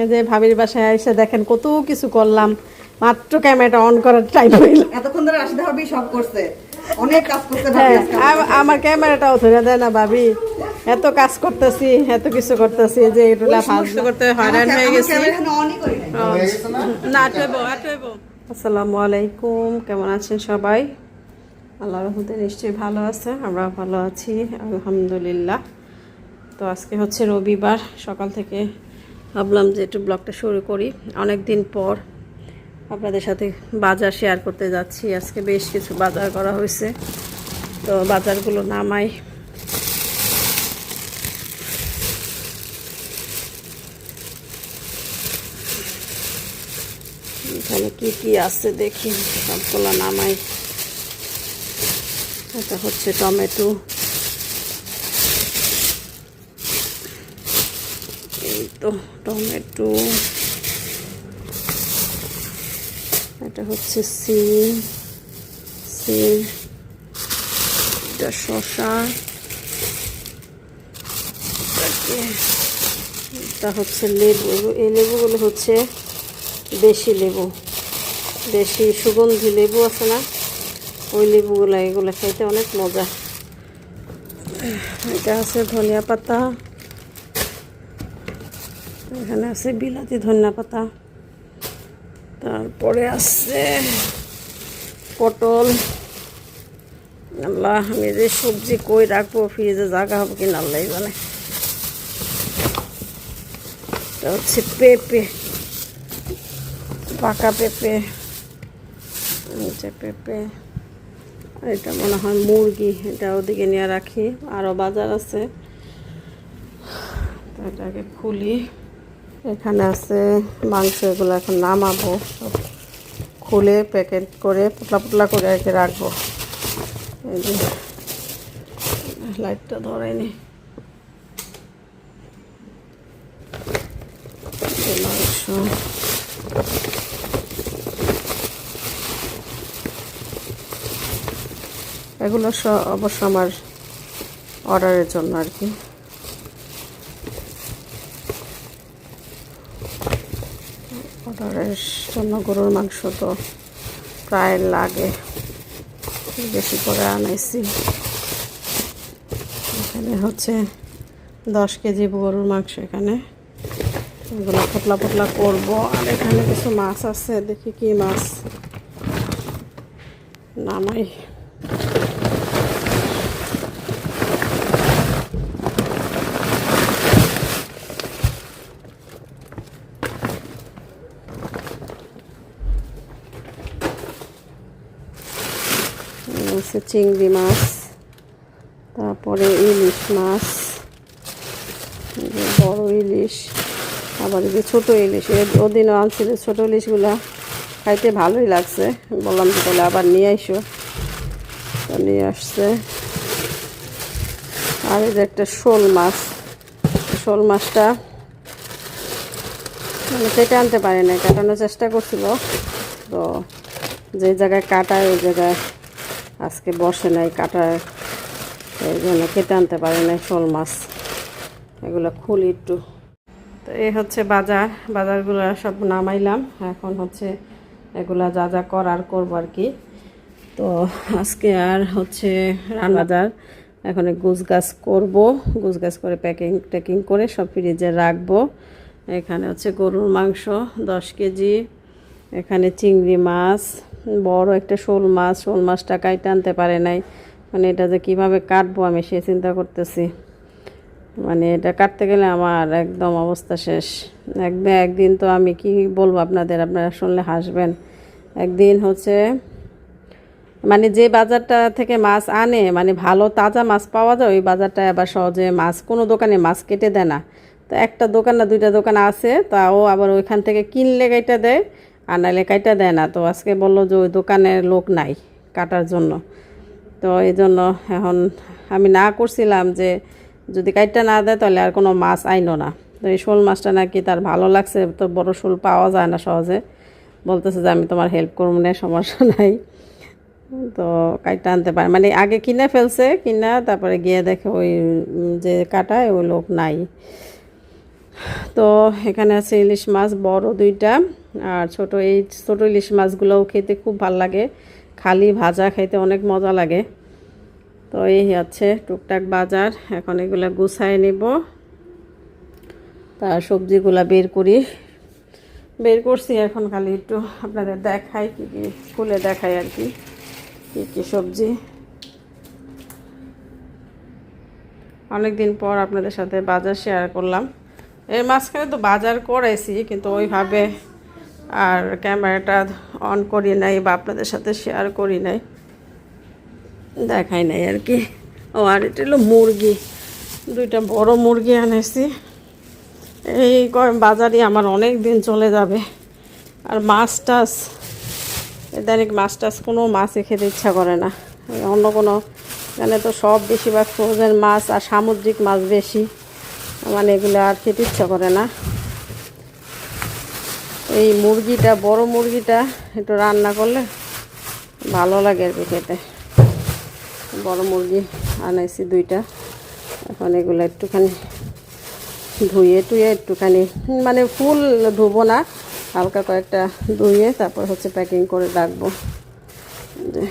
এই যে ভাবির বাসায় এসে দেখেন কত কিছু করলাম। মাত্র ক্যামেরাটা অন করার টাইম হইল। এতক্ষণ ধরে আসতে হবে সব করছে। অনেক কাজ করতে হ্যাঁ ভাবি আজকে আমার ক্যামেরাটাও ধরে দেয় না ভাবি। এত কাজ করতেছি এত কিছু করতেছি যে এগুলা ফাঁস করতে হয়রান হয়ে গেছি। ক্যামেরা এখনও অনই করি না? আটইবো আটইবো আসসালামু আলাইকুম কেমন আছেন সবাই? আল্লাহ রহমতে নিশ্চয়ই ভালো আছে আমরা ভালো আছি আলহামদুলিল্লাহ। তো আজকে হচ্ছে রবিবার সকাল থেকে ভাবলাম যে একটু ব্লগটা শুরু করি। অনেক দিন পর আপনাদের সাথে বাজার শেয়ার করতে যাচ্ছি। আজকে বেশ কিছু বাজার করা হয়েছে। তো বাজারগুলো নামাই। এখানে কি কি আছে দেখি। সবগুলো নামাই। এটা হচ্ছে টমেটো এই তো টমেটো, এটা হচ্ছে সিম সিম, এটা এটাকে, এটা হচ্ছে লেবু, এই লেবুগুলো হচ্ছে দেশি লেবু, দেশি সুগন্ধি লেবু আছে না? ওই লেবুগুলো, এগুলো খাইতে অনেক মজা। এটা আছে ধনিয়া পাতা। এখানে আছে বিলাতি ধনিয়া পাতা, তারপরে আছে পটল। আল্লাহ, আমি যে সবজি কই রাখব, ফ্রিজে জায়গা হবে কিনা আল্লাহ জানে। হচ্ছে পেঁপে, পাকা পেঁপে পেঁপে। এটা মনে হয় মুরগি, এটা ওদিকে নিয়ে রাখি। আরও বাজার আছে। তো এটাকে খুলি। এখানে আছে মাংস, এগুলো এখন নামাবো। খুলে প্যাকেট করে পাতলা পাতলা করে রেখে রাখব। লাইটটা ধরাইনি এই মাংস। এগুলো অবশ্য আমার অর্ডারের জন্য আর কি। অর্ডারের জন্য গরুর মাংস তো প্রায় লাগে। বেশি করে আনাইছি। এখানে হচ্ছে দশ কেজি গরুর মাংস এখানে। এগুলো পোটলা পোটলা করব। আর এখানে কিছু মাছ আছে, দেখি কি মাছ নামাই। আছে চিংড়ি মাছ, তারপরে ইলিশ মাছ বড় ইলিশ, আবার যে ছোটো ইলিশ ওদিনও আনছিল ছোটো ইলিশগুলা, খাইতে ভালোই লাগছে। বললাম যে তাহলে আবার নিয়ে আইসো। তো নিয়ে আসছে। আর এই যে একটা শোল মাছ, শোল মাছটা মানে কেটে আনতে পারে না কাটানোর চেষ্টা করছিল। তো যে জায়গায় কাটায়, ওই জায়গায় আজকে বসে নাই কাটার এই জন্য কেটে আনতে পারে নাই শোল মাছ। এগুলো খুলি একটু। তো এই হচ্ছে বাজার, বাজারগুলো সব নামাইলাম। এখন হচ্ছে এগুলা যা যা করার করব আর কি। তো আজকে আর হচ্ছে রান বাজার। এখন গুছ গাছ করব, গুছ গাছ করে প্যাকিং ট্যাকিং করে সব ফ্রিজে রাখব। এখানে হচ্ছে গরুর মাংস দশ কেজি, এখানে চিংড়ি মাছ বড় একটা শোল মাছ, শোল মাছটা কাইতে আনতে পারে নাই। মানে এটা যে কীভাবে কাটবো আমি সে চিন্তা করতেছি। মানে এটা কাটতে গেলে আমার একদম অবস্থা শেষ। একদিন একদিন তো আমি কি বলব আপনাদের? আপনারা শুনলে হাসবেন। একদিন হচ্ছে মানে যে বাজারটা থেকে মাছ আনে মানে ভালো তাজা মাছ পাওয়া যায়, ওই বাজারটা আবার সহজে মাছ, কোনো দোকানে মাছ কেটে দেয় না। তো একটা দোকান না দুইটা দোকান আছে তাও আবার ওইখান থেকে কিনলে কাইটা দেয়। আর নাহলে কাইটা দেয় না। তো আজকে বলল যে ওই দোকানের লোক নাই কাটার জন্য। তো এই জন্য এখন আমি না করছিলাম যে যদি কাইটটা না দেয় তাহলে আর কোনো মাছ আইনো না। তো এই শোল মাছটা নাকি তার ভালো লাগছে, তো বড় শোল পাওয়া যায় না সহজে। বলতেছে যে আমি তোমার হেল্প করব না, সমস্যা নাই। তো কাইটটা আনতে পারে। মানে আগে কিনে ফেলছে, কিনা তারপরে গিয়ে দেখে ওই যে কাটায় ওই লোক নাই। তো এখানে আছে ইলিশ মাছ, বড় দুইটা, আর ছোট এই ছোট ইলিশ মাছগুলোও খেতে খুব ভালো লাগে। খালি ভাজা খাইতে অনেক মজা লাগে। তো এই হচ্ছে টুকটাক বাজার, এখন এগুলা গুছায় নিব। তার সবজিগুলা বের করি। বের করছি এখন খালি একটু আপনাদের দেখাই কী কী, খুলে দেখাই আর কি, কী কী সবজি। অনেক দিন পর আপনাদের সাথে বাজার শেয়ার করলাম। এর মাঝখানে তো বাজার করেছি, কিন্তু ওইভাবে আর ক্যামেরাটা অন করি নাই বা আপনাদের সাথে শেয়ার করি নাই। দেখাই নাই আর কি। ও, আর এটা হলো মুরগি। দুইটা বড় মুরগি আনেছি। এই বাজারে আমার অনেক দিন চলে যাবে। আর মাছ টাছ ইদানিক মাছ টাছ কোনো মাছই খেতে ইচ্ছা করে না। অন্য কোনো, এখানে তো সব বেশিরভাগ ফ্রোজেন মাছ আর সামুদ্রিক মাছ বেশি। মানে এগুলো আর খেতে ইচ্ছা করে না। এই মুরগিটা, বড় মুরগিটা একটু রান্না করলে ভালো লাগে আর কি খেতে। বড় মুরগি আনাইছি দুইটা। এখন এগুলো একটুখানি ধুয়ে টুয়ে একটুখানি মানে ফুল ধুবো না, হালকা কয়েকটা ধুয়ে তারপর হচ্ছে প্যাকিং করে রাখব যে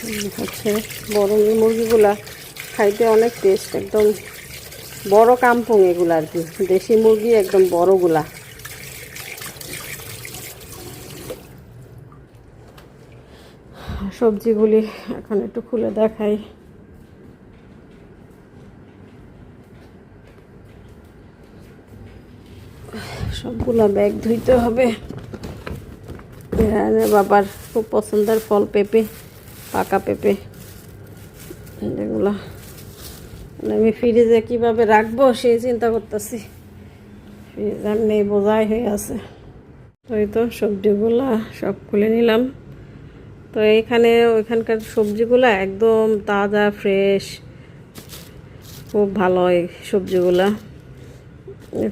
হুম, বড় মুরগিগুলা খাইতে অনেক টেস্ট একদম বড় কাম্পং এগুলো আর কি। দেশি মুরগি একদম বড়গুলা। সবজিগুলি এখন একটু খুলে দেখাই। সবগুলা ব্যাগ ধুইতে হবে। বাবার খুব পছন্দের ফল পেঁপে, পাকা পেঁপে। যেগুলা মানে আমি ফ্রিজে কীভাবে রাখব সেই চিন্তা করতেছি। ফ্রিজ আর নেই, বোঝাই হয়ে আছে। তো এই তো সবজিগুলা সব খুলে নিলাম। তো এইখানে ওইখানকার সবজিগুলা একদম তাজা ফ্রেশ খুব ভালো এই সবজিগুলা।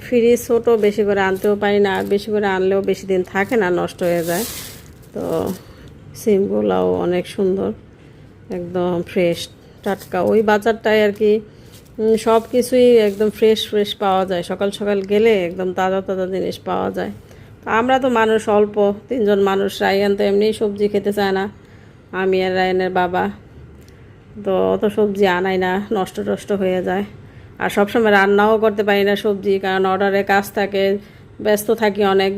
ফ্রিজ ছোটো, বেশি করে আনতেও পারি না। বেশি করে আনলেও বেশি দিন থাকে না, নষ্ট হয়ে যায়। তো সিমগুলাও অনেক সুন্দর, একদম ফ্রেশ টাটকা, ওই বাজারটায় আর কি সব কিছুই একদম ফ্রেশ ফ্রেশ পাওয়া যায়। সকাল সকাল গেলে একদম তাজা তাজা জিনিস পাওয়া যায়। আমরা তো মানুষ অল্প, তিনজন মানুষ, রায়ান তো এমনিই সবজি খেতে চায় না, আমি আর রায়ানের বাবা। তো অত সবজি আনাই না, নষ্ট টষ্ট হয়ে যায়। আর সবসময় রান্নাও করতে পারি না সবজি, কারণ অর্ডারে কাজ থাকে, ব্যস্ত থাকি অনেক।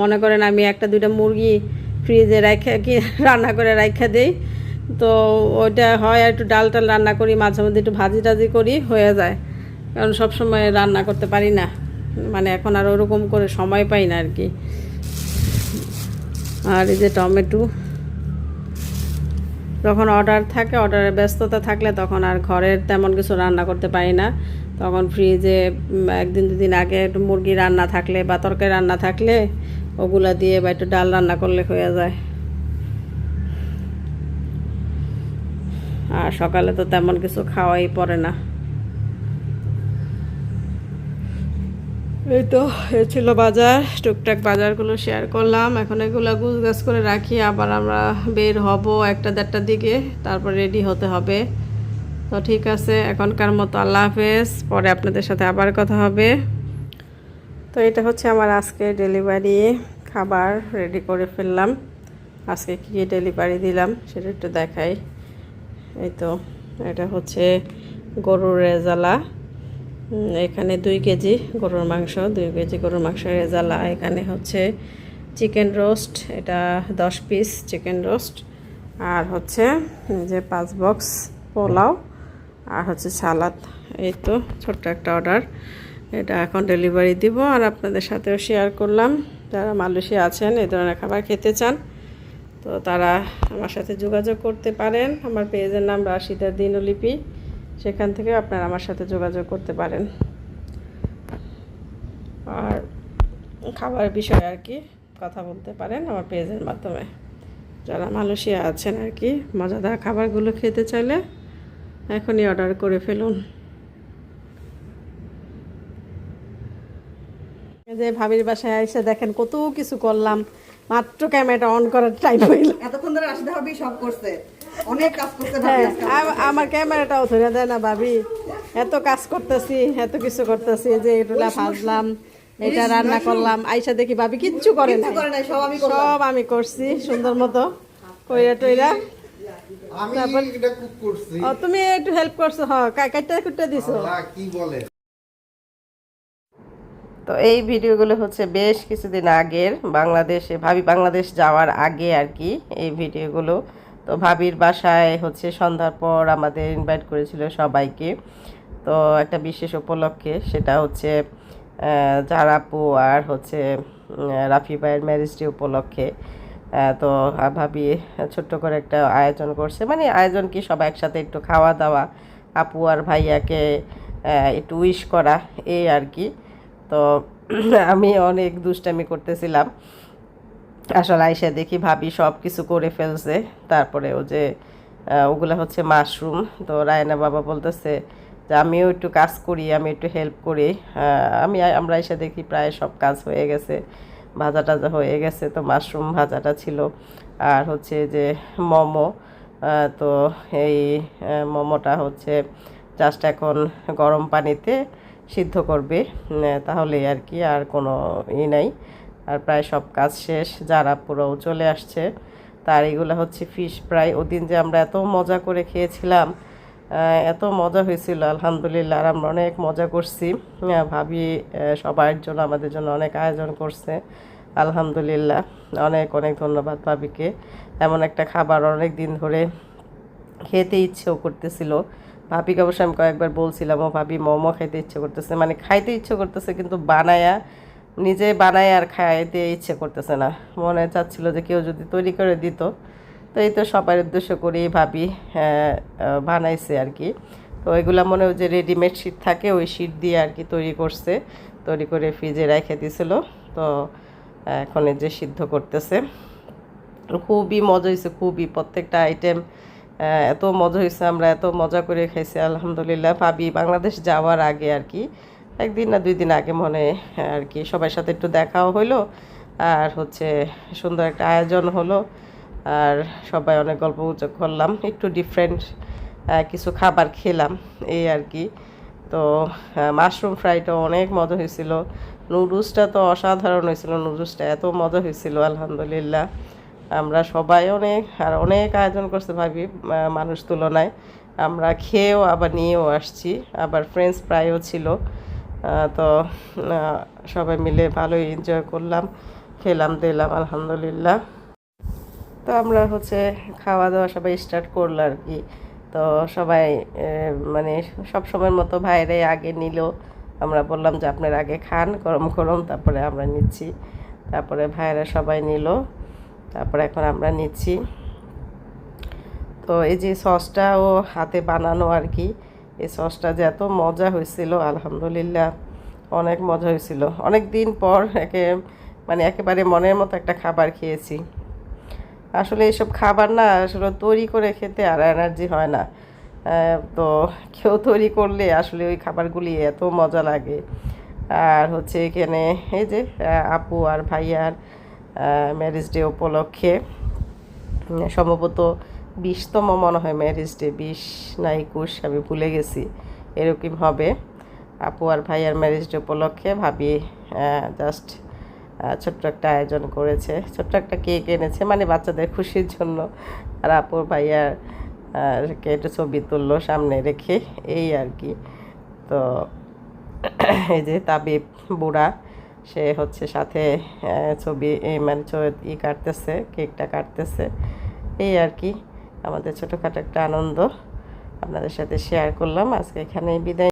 মনে করেন আমি একটা, দুইটা মুরগি ফ্রিজে রাখা কি, রান্না করে রাখা দিই তো ওইটা হয় আর একটু ডাল টাল রান্না করি, মাঝে মধ্যে একটু ভাজি টাজি করি, হয়ে যায়। কারণ সবসময় রান্না করতে পারি না। মানে এখন আর ওরকম করে সময় পাই না আর কি। আর এই যে টমেটো। যখন অর্ডার থাকে অর্ডারের ব্যস্ততা থাকলে তখন আর ঘরের তেমন কিছু রান্না করতে পারি না। তখন ফ্রিজে একদিন, দুদিন আগে একটু মুরগি রান্না থাকলে বা তরকারি রান্না থাকলে, ওগুলা দিয়ে বা একটু ডাল রান্না করলে হয়ে যায়। আর সকালে তো তেমন কিছু খাওয়াই পড়ে না। এই তো, এ ছিল বাজার। টুকটাক বাজারগুলো শেয়ার করলাম। এখন এগুলো গুছ গাছ করে রাখি। আবার আমরা বের হব একটা দেড়টার দিকে। তারপর রেডি হতে হবে। তো ঠিক আছে, এখনকার মতো আল্লাহ হাফেজ। পরে আপনাদের সাথে আবার কথা হবে। তো এটা হচ্ছে আমার আজকে ডেলিভারি খাবার রেডি করে ফেললাম। আজকে কী কী ডেলিভারি দিলাম, সেটা একটু দেখাই। এই তো এটা হচ্ছে গরুর রেজালা। এখানে দুই কেজি গরুর মাংস, দুই কেজি গরুর মাংস রেজালা। এখানে হচ্ছে চিকেন রোস্ট, এটা দশ পিস চিকেন রোস্ট। আর হচ্ছে যে পাঁচ বক্স পোলাও আর হচ্ছে সালাদ। এই তো, ছোট্ট একটা অর্ডার। এটা এখন ডেলিভারি দিব। আর আপনাদের সাথেও শেয়ার করলাম। যারা মালয়েশিয়া আছেন, এই ধরনের খাবার খেতে চান তো তারা আমার সাথে যোগাযোগ করতে পারেন। আমার পেজের নাম রাশিদা দিনলিপি। সেখান থেকে আপনারা আমার সাথে যোগাযোগ করতে পারেন। আর খাবার বিষয়ে আর কি কথা বলতে পারেন আমার পেজের মাধ্যমে। যারা মালয়েশিয়া আছেন আর কি, মজাদার খাবারগুলো খেতে চাইলে এখনই অর্ডার করে ফেলুন। যে ভাবির বাসায় এসে দেখেন কত কিছু করলাম। মাত্র ক্যামেরাটা অন করার টাইম হইল। এতক্ষণ ধরে রাশিদা ভাবি সব করছে। অনেক কাজ ভাবি হ্যাঁ আমার ক্যামেরাটাও ধরে দেয় না ভাবি। এত কাজ করতেছি এত কিছু করতেছি যে এগুলা ভাজলাম এটা রান্না করলাম। আইসা দেখি ভাবি কিচ্ছু করে না সব আমি করলাম। সব আমি করছি সুন্দর মতো। কইরা টইরা। আমি তারপর? এটা কুক করছি। ও তুমি একটু হেল্প করছ হ্যাঁ কাইটা কুটটা দিছো। কি বলে? তো এই ভিডিওগুলো হচ্ছে বেশ কিছুদিন আগের বাংলাদেশে, ভাবি বাংলাদেশ যাওয়ার আগে আর কি এই ভিডিওগুলো। তো ভাবির বাসায় হচ্ছে সন্ধ্যার পর আমাদের ইনভাইট করেছিল সবাইকে। তো একটা বিশেষ উপলক্ষে সেটা হচ্ছে জারাপু আর হচ্ছে রাফি ভাইয়ের ম্যারেজ ডে উপলক্ষে। তো ভাবি ছোট্ট করে একটা আয়োজন করছে। মানে আয়োজন কি সবাই একসাথে একটু খাওয়া দাওয়া, আপু আর ভাইয়াকে একটু উইশ করা, এই আর কি। তো আমি অনেক দুষ্টামি করতেছিলাম। আসলে আইসা দেখি ভাবি সব কিছু করে ফেলছে। তারপরে ও যে ওগুলা হচ্ছে মাশরুম। তো রায়না বাবা বলতেছে যে, আমিও একটু কাজ করি, আমি একটু হেল্প করি। আমি আমরা এসে দেখি প্রায় সব কাজ হয়ে গেছে, ভাজা টাজা হয়ে গেছে। তো মাশরুম ভাজাটা ছিল। আর হচ্ছে যে, মোমো তো এই মোমোটা হচ্ছে জাস্ট এখন গরম পানিতে সিদ্ধ করবে তাহলে আর কি আর কোনো ই নাই। আর প্রায় সব কাজ শেষ, যারা পুরো চলে আসছে, তার এগুলো হচ্ছে ফিশ ফ্রাই ওদিন যে আমরা এত মজা করে খেয়েছিলাম এত মজা হয়েছিল, আলহামদুলিল্লাহ, আর আমরা অনেক মজা করছি। ভাবি সবার জন্য, আমাদের জন্য অনেক আয়োজন করছে। আলহামদুলিল্লাহ, অনেক অনেক ধন্যবাদ ভাবিকে। এমন একটা খাবার অনেক দিন ধরে খেতে ইচ্ছেও করতেছিল। ভাবিকে অবশ্য আমি কয়েকবার বলছিলাম ও ভাবি মোমো খাইতে ইচ্ছে করতেছে। মানে খাইতে ইচ্ছে করতেছে কিন্তু বানায়া নিজে বানায় আর খাইতে ইচ্ছে করতেছে না। মনে চাচ্ছিল যে কেউ যদি তৈরি করে দিত। তো এই তো সবার উদ্দেশ্য করেই ভাবি হ্যাঁ, বানাইছে আর কি। তো এগুলা মনে হয় যে রেডিমেড শিট থাকে ওই শিট দিয়ে আর কি তৈরি করছে তৈরি করে ফ্রিজে রেখে দিছিল। তো এখন যে সিদ্ধ করতেছে। খুবই মজা হয়েছে খুবই প্রত্যেকটা আইটেম এত মজা হয়েছে, আমরা এত মজা করে খাইছি, আলহামদুলিল্লাহ। ভাবি, বাংলাদেশ যাওয়ার আগে আর কি, একদিন না দুই দিন আগে মনে আর কি সবার সাথে একটু দেখাও হলো আর হচ্ছে সুন্দর একটা আয়োজন হলো, আর সবাই অনেক গল্প গুজব করলাম, একটু ডিফারেন্ট কিছু খাবার খেলাম, এই আর কি। তো মাশরুম ফ্রাইটা অনেক মজা হয়েছিল নুডলসটা তো অসাধারণ হয়েছিল নুডলসটা এত মজা হয়েছিল, আলহামদুলিল্লাহ। আমরা সবাই অনেক, আর অনেক আয়োজন করছে ভাবি মানুষ তুলনায়। আমরা খেয়েও আবার নিয়েও আসছি, আবার ফ্রেন্ডস প্রায়ও ছিল। তো সবাই মিলে ভালোই এনজয় করলাম, খেলাম, দিলাম, আলহামদুলিল্লাহ। তো আমরা হচ্ছে খাওয়া দাওয়া সবাই স্টার্ট করল আর কি। তো সবাই মানে সব সময়ের মতো ভাইরে আগে নিল। আমরা বললাম যে, আপনার আগে খান গরম গরম তারপরে আমরা নিচ্ছি। তারপরে ভাইরা সবাই নিল। তারপরে এখন আমরা নিচ্ছি। তো এই যে সসটা ও হাতে বানানো আর কি, এই সসটা যে এত মজা হয়েছিল, আলহামদুলিল্লাহ অনেক মজা হয়েছিল। অনেক দিন পর একে মানে একেবারে মনের মতো একটা খাবার খেয়েছি। আসলে এইসব খাবার না আসলে তৈরি করে খেতে আর এনার্জি হয় না। তো কেউ তৈরি করলে আসলে ওই খাবারগুলি এত মজা লাগে। আর হচ্ছে এখানে এই যে আপু আর ভাইয়ার ম্যারেজ ডে উপলক্ষে সম্ভবত বিশতম মনে হয় ম্যারেজ ডে বিশ না একুশ, আমি ভুলে গেছি। এরকম হবে। আপু আর ভাইয়ার ম্যারেজ ডে উপলক্ষে ভাবি জাস্ট ছোট্ট একটা আয়োজন করেছে। ছোট্ট একটা কেক এনেছে মানে বাচ্চাদের খুশির জন্য। আর আপুর ভাইয়ার একটু ছবি তুললো সামনে রেখে, এই আর কি। তো, এই যে তাবিব বুড়া সে হচ্ছে সাথে ছবি মানে ই কাটতেছে, কেকটা কাটতেছে। এই আর কি, আমাদের ছোটোখাটো একটা আনন্দ আপনাদের সাথে শেয়ার করলাম। আজকে এখানেই বিদায়।